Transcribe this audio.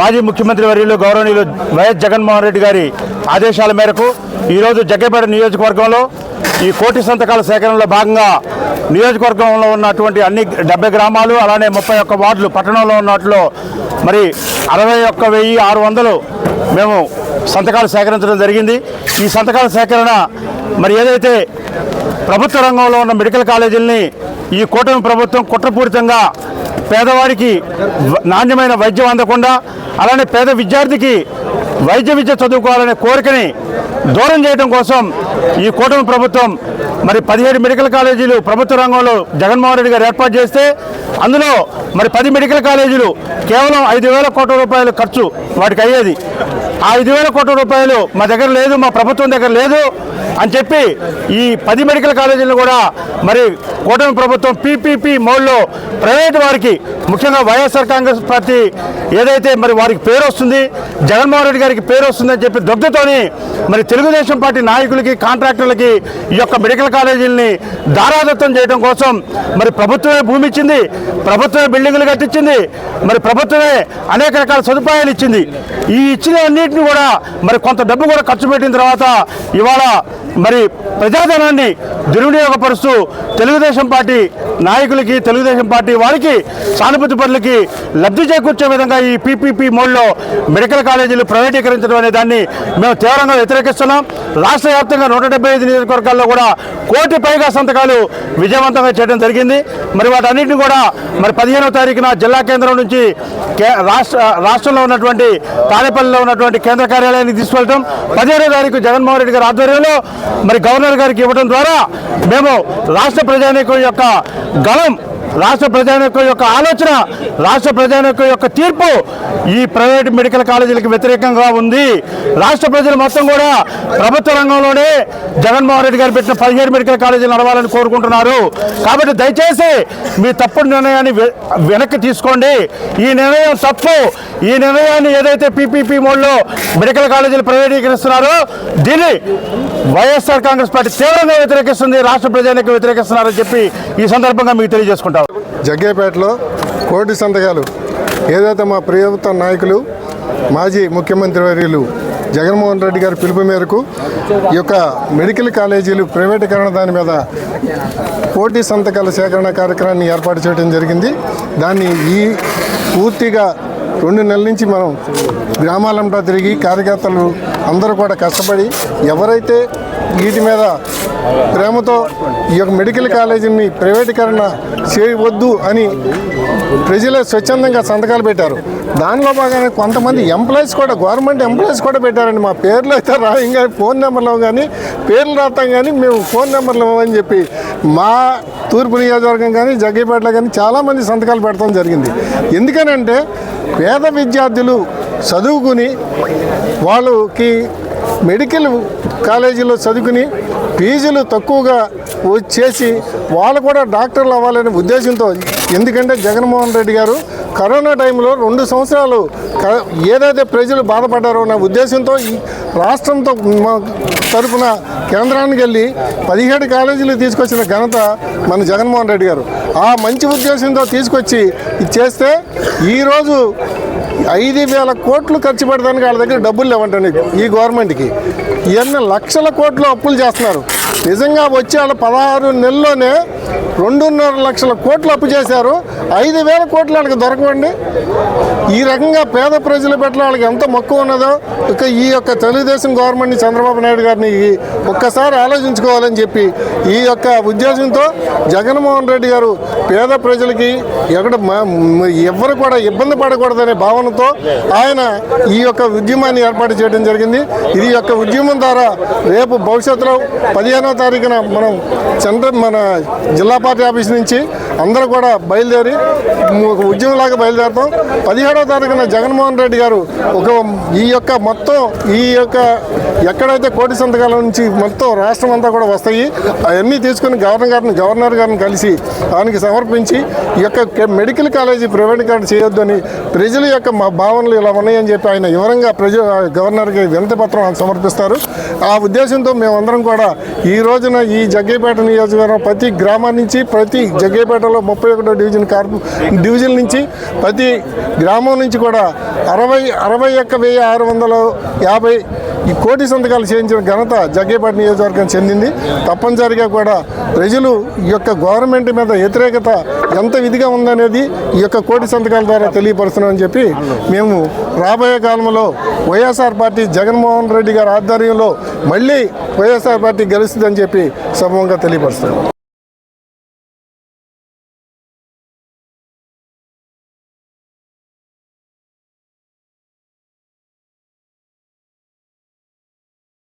మాజీ ముఖ్యమంత్రి వర్యులు గౌరవనీయులు వైఎస్ జగన్మోహన్ రెడ్డి గారి ఆదేశాల మేరకు ఈరోజు జగ్గపేట నియోజకవర్గంలో ఈ కోటి సంతకాల సేకరణలో భాగంగా నియోజకవర్గంలో ఉన్నటువంటి అన్ని డెబ్బై గ్రామాలు అలానే ముప్పై ఒక్క వార్డులు పట్టణంలో ఉన్నట్లో మరి అరవై ఒక్క వెయ్యి ఆరు వందలు మేము సంతకాలు సేకరించడం జరిగింది. ఈ సంతకాల సేకరణ మరి ఏదైతే ప్రభుత్వ రంగంలో ఉన్న మెడికల్ కాలేజీలని ఈ కూటమి ప్రభుత్వం కుట్రపూరితంగా పేదవాడికి నాణ్యమైన వైద్యం అందకుండా అలానే పేద విద్యార్థికి వైద్య విద్య చదువుకోవాలనే కోరికని దూరం చేయడం కోసం ఈ కూటమి ప్రభుత్వం మరి పదిహేడు మెడికల్ కాలేజీలు ప్రభుత్వ రంగంలో జగన్మోహన్ రెడ్డి గారు ఏర్పాటు చేస్తే అందులో మరి పది మెడికల్ కాలేజీలు కేవలం ఐదు వేల కోట్ల రూపాయలు ఖర్చు వాటికి అయ్యేది. ఆ ఐదు వేల కోట్ల రూపాయలు మా దగ్గర లేదు మా ప్రభుత్వం దగ్గర లేదు. అని చెప్పి ఈ పది మెడికల్ కాలేజీలను కూడా మరి కూటమి ప్రభుత్వం పీపీపీ మోడ్లో ప్రైవేట్ వారికి ముఖ్యంగా వైఎస్ఆర్ కాంగ్రెస్ పార్టీ ఏదైతే మరి వారికి పేరు వస్తుంది జగన్మోహన్ రెడ్డి గారికి పేరు వస్తుందని చెప్పి దుగ్ధతోని మరి తెలుగుదేశం పార్టీ నాయకులకి కాంట్రాక్టర్లకి ఈ యొక్క మెడికల్ కాలేజీలని దారాదత్తం చేయడం కోసం మరి ప్రభుత్వమే భూమి ఇచ్చింది ప్రభుత్వమే బిల్డింగులు కట్టించింది మరి ప్రభుత్వమే అనేక రకాల సదుపాయాలు ఇచ్చింది. ఈ ఇచ్చిన అన్నింటిని కూడా మరి కొంత డబ్బు కూడా ఖర్చు పెట్టిన తర్వాత ఇవాళ మరి ప్రజాధనాన్ని దుర్వినియోగపరుస్తూ తెలుగుదేశం పార్టీ నాయకులకి తెలుగుదేశం పార్టీ వారికి సానుభూతి పనులకి లబ్ధి చేకూర్చే విధంగా ఈ పీపీపీ మోడ్లో మెడికల్ కాలేజీలు ప్రైవేటీకరించడం అనే దాన్ని మేము తీవ్రంగా వ్యతిరేకిస్తున్నాం. రాష్ట్ర వ్యాప్తంగా నూట డెబ్బై ఐదు నియోజకవర్గాల్లో కూడా కోటి పైగా సంతకాలు విజయవంతంగా చేయడం జరిగింది. మరి వాటన్నిటిని కూడా మరి పదిహేనవ తారీఖున జిల్లా కేంద్రం నుంచి కే- రాష్ట్ర రాష్ట్రంలో ఉన్నటువంటి తాడేపల్లిలో ఉన్నటువంటి కేంద్ర కార్యాలయానికి తీసుకెళ్తాం పదిహేనవ తారీఖు జగన్మోహన్ రెడ్డి గారి ఆధ్వర్యంలో మరి గవర్నర్ గారికి ఇవ్వడం ద్వారా మేము రాష్ట్ర ప్రజానీకం యొక్క గలం రాష్ట్ర ప్రజానికం యొక్క ఆలోచన రాష్ట్ర ప్రజానికం యొక్క తీర్పు ఈ ప్రైవేట్ మెడికల్ కాలేజీలకు వ్యతిరేకంగా ఉంది. రాష్ట్ర ప్రజలు మొత్తం కూడా ప్రభుత్వ రంగంలోనే జగన్మోహన్ రెడ్డి గారు పెట్టిన పదిహేడు మెడికల్ కాలేజీలు నడవాలని కోరుకుంటున్నారు. కాబట్టి దయచేసి మీ తప్పుడు నిర్ణయాన్ని వె- వెనక్కి తీసుకోండి. ఈ నిర్ణయం తప్పు. ఈ నిర్ణయాన్ని ఏదైతే పీపీపీ మోడ్లో మెడికల్ కాలేజీలు ప్రైవేటీకరిస్తున్నారో దీన్ని వైఎస్ఆర్ కాంగ్రెస్ పార్టీ తీవ్రంగా వ్యతిరేకిస్తుంది రాష్ట్ర ప్రజానికి వ్యతిరేకిస్తున్నారని చెప్పి ఈ సందర్భంగా మీకు తెలియజేసుకుంటారు జగ్గేపేటలో కోటి సంతకాలు. ఏదైతే మా ప్రభుత్వ నాయకులు మాజీ ముఖ్యమంత్రి వర్యులు జగన్మోహన్ రెడ్డి గారి పిలుపు మేరకు ఈ యొక్క మెడికల్ కాలేజీలు ప్రైవేటీకరణ దాని మీద పోటీ సంతకాల సేకరణ కార్యక్రమాన్ని ఏర్పాటు చేయడం జరిగింది. దాన్ని ఈ పూర్తిగా రెండు నెలల నుంచి మనం గ్రామాలంటా తిరిగి కార్యకర్తలు అందరూ కూడా కష్టపడి ఎవరైతే వీటి మీద ప్రేమతో ఈ యొక్క మెడికల్ కాలేజీని ప్రైవేటీకరణ చేయవద్దు అని ప్రజలే స్వచ్ఛందంగా సంతకాలు పెట్టారు. దానిలో భాగంగా కొంతమంది ఎంప్లాయీస్ కూడా గవర్నమెంట్ ఎంప్లాయీస్ కూడా పెట్టారండి. మా పేర్లు అయితే రాయం కానీ ఫోన్ నెంబర్లు కానీ పేర్లు రాస్తాం కానీ మేము ఫోన్ నెంబర్లు ఇవ్వమని చెప్పి మా తూర్పు నియోజకవర్గం కానీ జగ్గేపేటలో కానీ చాలామంది సంతకాలు పెట్టడం జరిగింది. ఎందుకనంటే పేద విద్యార్థులు చదువుకుని వాళ్ళకి మెడికల్ కాలేజీలో చదువుకుని ఫీజులు తక్కువగా చేసి వాళ్ళు కూడా డాక్టర్లు అవ్వాలనే ఉద్దేశంతో ఎందుకంటే జగన్మోహన్ రెడ్డి గారు కరోనా టైంలో రెండు సంవత్సరాలు ఏదైతే ప్రజలు బాధపడ్డారో అనే ఉద్దేశంతో ఈ రాష్ట్రంతో తరఫున తరపున కేంద్రానికి వెళ్ళి పదిహేడు కాలేజీలు తీసుకొచ్చిన ఘనత మన జగన్మోహన్ రెడ్డి గారు. ఆ మంచి ఉద్దేశంతో తీసుకొచ్చి చేస్తే ఈరోజు ఐదు వేల కోట్లు ఖర్చు పెడతానికి వాళ్ళ దగ్గర డబ్బులు లేవంటండి ఈ గవర్నమెంట్కి. ఇవన్నీ లక్షల కోట్లు అప్పులు చేస్తున్నారు. నిజంగా వచ్చే వాళ్ళ పదహారు నెలల్లోనే రెండున్నర లక్షల కోట్లు అప్పు చేశారు. ఐదు వేల కోట్లు వాళ్ళకి దొరకవండి. ఈ రకంగా పేద ప్రజల పట్ల వాళ్ళకి ఎంత మక్కువ ఉన్నదో ఇక ఈ యొక్క తెలుగుదేశం గవర్నమెంట్ని చంద్రబాబు నాయుడు గారిని ఒక్కసారి ఆలోచించుకోవాలని చెప్పి ఈ యొక్క ఉద్దేశంతో జగన్మోహన్ రెడ్డి గారు పేద ప్రజలకి ఎక్కడ ఎవరు ఎవ్వరు కూడా ఇబ్బంది పడకూడదనే భావనతో ఆయన ఈ యొక్క ఉద్యమాన్ని ఏర్పాటు చేయడం జరిగింది. ఇది యొక్క ఉద్యమం ద్వారా రేపు భవిష్యత్తులో పదిహేనో తారీఖున మనం చంద్ర మన జిల్లా పార్టీ ఆఫీస్ నుంచి అందరూ కూడా బయలుదేరి ఒక ఉద్యమంలాగా బయలుదేరుతాం. పదిహేడవ తారీఖున జగన్మోహన్ రెడ్డి గారు ఒక ఈ యొక్క మొత్తం ఈ యొక్క ఎక్కడైతే కోటి సంతకాల నుంచి మొత్తం రాష్ట్రం అంతా కూడా వస్తాయి అవన్నీ తీసుకుని గవర్నర్ గారిని గవర్నర్ గారిని కలిసి దానికి సమర్పించి ఈ యొక్క మెడికల్ కాలేజీ ప్రైవేటీకరణ చేయొద్దు అని ప్రజల యొక్క మా భావనలు ఇలా ఉన్నాయని చెప్పి ఆయన వివరంగా ప్రజ గవర్నర్కి వినతి పత్రం సమర్పిస్తారు. ఆ ఉద్దేశంతో మేమందరం కూడా ఈ రోజున ఈ జగ్గేపేట నియోజకవర్గం ప్రతి గ్రామం నుంచి ప్రతి జగ్గేపేటలో ముప్పై ఒకటో డివిజన్ కార్పు డివిజన్ నుంచి ప్రతి గ్రామం నుంచి కూడా అరవై అరవై ఒక్క వెయ్యి ఆరు వందల యాభై ఈ కోటి సంతకాలు చేయించిన ఘనత జగ్గేపేట నియోజకవర్గం చెందింది. తప్పనిసరిగా కూడా ప్రజలు ఈ యొక్క గవర్నమెంట్ మీద వ్యతిరేకత ఎంత విధిగా ఉందనేది ఈ యొక్క కోటి సంతకాల ద్వారా తెలియపరుస్తున్నామని చెప్పి మేము రాబోయే కాలంలో వైఎస్ఆర్ పార్టీ జగన్మోహన్ రెడ్డి గారి ఆధ్వర్యంలో మళ్ళీ వైఎస్ఆర్ పార్టీ గెలుస్తుందని చెప్పి సమూహంగా తెలియపరుస్తున్నాం.